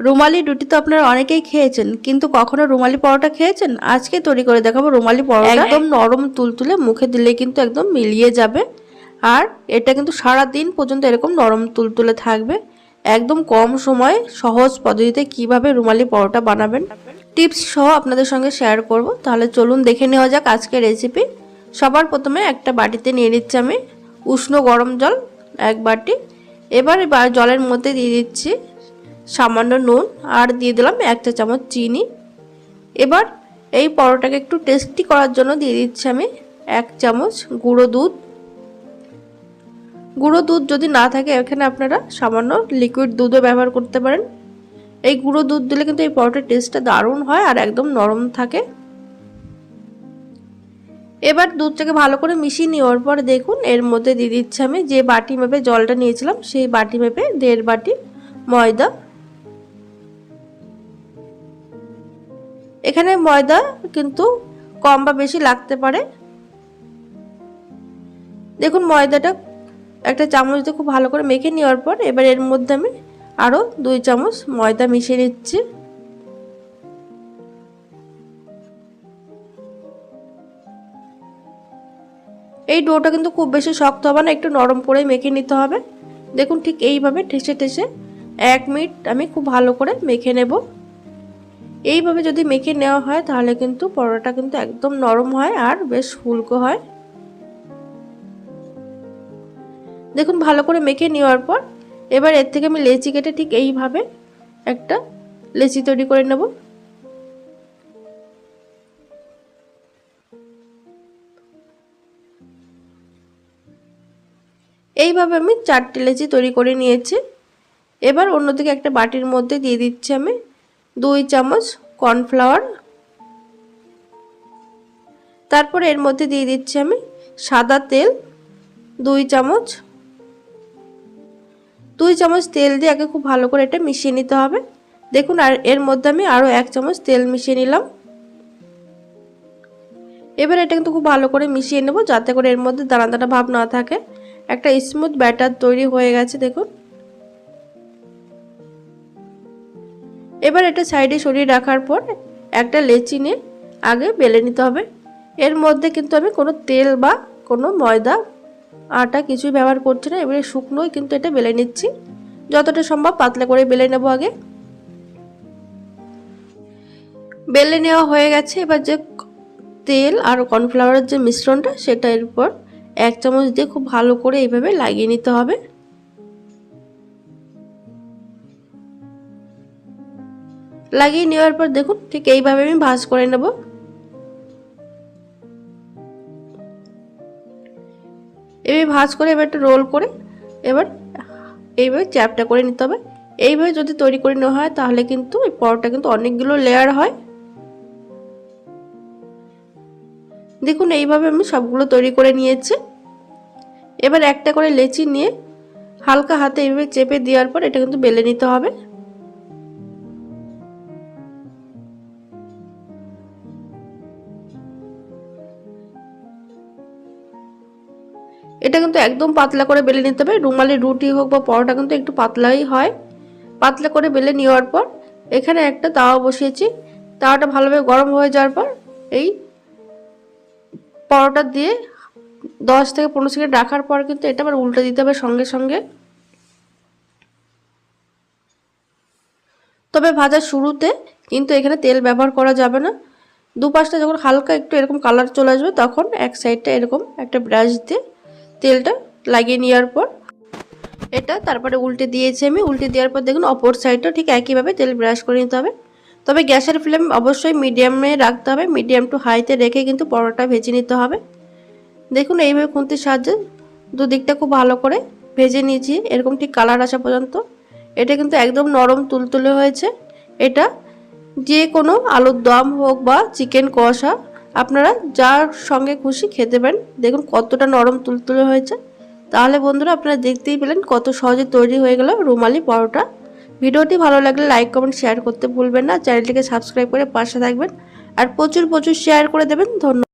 রুমালি রুটি তো আপনারা অনেকেই খেয়েছেন কিন্তু কখনো রুমালি পরোটা খেয়েছেন? আজকে তৈরি করে দেখাবো রুমালি পরোটা। একদম। নরম তুলতুলে মুখে দিলে কিন্তু একদম মিলিয়ে যাবে। আর এটা কিন্তু সারা দিন পর্যন্ত এরকম নরম তুলতুলে থাকবে। একদম কম সময়ে সহজ পদ্ধতিতে কীভাবে রুমালি পরোটা বানাবেন? টিপস সহ আপনাদের সঙ্গে শেয়ার করব। তাহলে চলুন দেখে নেওয়া যাক আজকের রেসিপি সবার প্রথমে একটা বাটিতে নিয়ে নিচ্ছি আমি উষ্ণ গরম জল এক বাটি। এবার এবার জলের মধ্যে দিয়ে দিচ্ছি সামান্য নুন আর দিয়ে দিলাম এক চা চামচ চিনি। এবার এই পরোটাকে একটু টেস্টি করার জন্য দিয়ে দিচ্ছি আমি এক চামচ গুঁড়ো দুধ। গুঁড়ো দুধ যদি না থাকে, এখানে আপনারা সামান্য লিকুইড দুধও ব্যবহার করতে পারেন। এই গুঁড়ো দুধ দিলে কিন্তু এই পরোটার টেস্টটা দারুণ হয় আর একদম নরম থাকে। এবার দুধটাকে ভালো করে মিশিয়ে নেওয়ার পর দেখুন, এর মধ্যে দিয়ে দিচ্ছি আমি যে বাটি মেপে জলটা নিয়েছিলাম, সেই বাটি মেপে দেড় বাটি ময়দা এখানে ময়দা কিন্তু কম বা বেশি লাগতে পারে। দেখুন, ময়দাটা একটা চামচ দিয়ে খুব ভালো করে মেখে নেওয়ার পর এবার এর মধ্যে আমি আরও দুই চামচ ময়দা মিশিয়ে নিচ্ছি। এই ডোটা কিন্তু খুব বেশি শক্ত হবে না, একটু নরম করে মেখে নিতে হবে। দেখুন, ঠিক এইভাবে ঠেসে ঠেসে এক মিনিট আমি খুব ভালো করে মেখে নেব। এইভাবে যদি মেখে নেওয়া হয়, তাহলে কিন্তু পরোটা কিন্তু একদম নরম হয় আর বেশ ফুলকো হয়। দেখুন, ভালো করে মেখে নেওয়ার পর এবার এর থেকে আমি লেচি কেটে ঠিক এইভাবে একটা লেচি তৈরি করে নেব। এইভাবে আমি চারটে লেচি তৈরি করে নিয়েছি। এবার অন্যদিকে একটা বাটির মধ্যে দিয়ে দিচ্ছি আমি দুই চামচ কর্নফ্লাওয়ার। তারপর এর মধ্যে দিয়ে দিচ্ছি আমি সাদা তেল, দুই চামচ। দুই চামচ তেল দিয়ে আগে খুব ভালো করে এটা মিশিয়ে নিতে হবে। দেখুন, আর এর মধ্যে আমি আরও এক চামচ তেল মিশিয়ে নিলাম। এবার এটা কিন্তু খুব ভালো করে মিশিয়ে নেব যাতে করে এর মধ্যে দানা দানা ভাব না থাকে। একটা স্মুথ ব্যাটার তৈরি হয়ে গেছে, দেখুন। এবার এটা সাইডে সরিয়ে রাখার পর একটা লেচি নিয়ে আগে বেলে নিতে হবে। এর মধ্যে কিন্তু আমি কোনো তেল বা কোনো ময়দা, আটা কিছুই ব্যবহার করছি না। এবারে শুকনোই কিন্তু এটা বেলে নিচ্ছি। যতটা সম্ভব পাতলা করে বেলে নেব আগে। বেলে নেওয়া হয়ে গেছে। এবার যে তেল আর কর্নফ্লাওয়ারের যে মিশ্রণটা সেটা এরপর এক চামচ দিয়ে খুব ভালো করে এইভাবে লাগিয়ে নিতে হবে। লাগিয়ে নেওয়ার পর দেখুন, ঠিক এইভাবে আমি ভাজ করে নেব। এবার ভাজ করে এবার একটা রোল করে এবার এইভাবে চ্যাপটা করে নিতে হবে। এইভাবে যদি তৈরি করে নেওয়া হয়, তাহলে কিন্তু এই পরোটা কিন্তু অনেকগুলো লেয়ার হয়। দেখুন, এইভাবে আমি সবগুলো তৈরি করে নিয়েছি। এবার একটা করে লেচি নিয়ে হালকা হাতে এইভাবে চেপে দেওয়ার পর এটা কিন্তু বেলে নিতে হবে। এটা কিন্তু একদম পাতলা করে বেলে নিতে হবে। রুমালি রুটি হোক বা পরোটা কিন্তু একটু পাতলাই হয়। পাতলা করে বেলে নেওয়ার পর এখানে একটা তাওয়া বসিয়েছি। তাওয়াটা ভালোভাবে গরম হয়ে যাওয়ার পর এই পরোটা দিয়ে দশ থেকে পনেরো সেকেন্ড রাখার পর কিন্তু এটা আবার উল্টে দিতে হবে সঙ্গে সঙ্গে। তবে ভাজার শুরুতে কিন্তু এখানে তেল ব্যবহার করা যাবে না। দুপাশটা যখন হালকা একটু এরকম কালার চলে আসবে তখন এক সাইডটা এরকম একটা ব্রাশ দিয়ে তেলটা লাগিয়ে নেওয়ার পর এটা তারপরে উল্টে দিয়েছি আমি। উল্টে দেওয়ার পর দেখুন অপর সাইডটা ঠিক একইভাবে তেল ব্রাশ করে নিতে হবে। তবে গ্যাসের ফ্লেম অবশ্যই মিডিয়ামে রাখতে হবে। মিডিয়াম টু হাইতে রেখে কিন্তু পরোটা ভেজে নিতে হবে। দেখুন এইভাবে খুন্তির সাহায্যে দুদিকটা খুব ভালো করে ভেজে নিয়েছি। এরকম ঠিক কালার আসা পর্যন্ত। এটা কিন্তু একদম নরম তুলতুলে হয়েছে। এটা যে কোনো আলুর দম হোক বা চিকেন কষা আপনারা যার সঙ্গে খুশি খেতে পারেন। দেখুন কতটা নরম তুলতুলে হয়েছে। তাহলে বন্ধুরা আপনারা দেখতেই পেলেন কত সহজে তৈরি হয়ে গেল রুমালি পরোটা। ভিডিওটি ভালো লাগলে লাইক, কমেন্ট, শেয়ার করতে ভুলবেন না। চ্যানেলটিকে সাবস্ক্রাইব করে পাশে থাকবেন। আর প্রচুর প্রচুর শেয়ার করে দেবেন। ধন্যবাদ।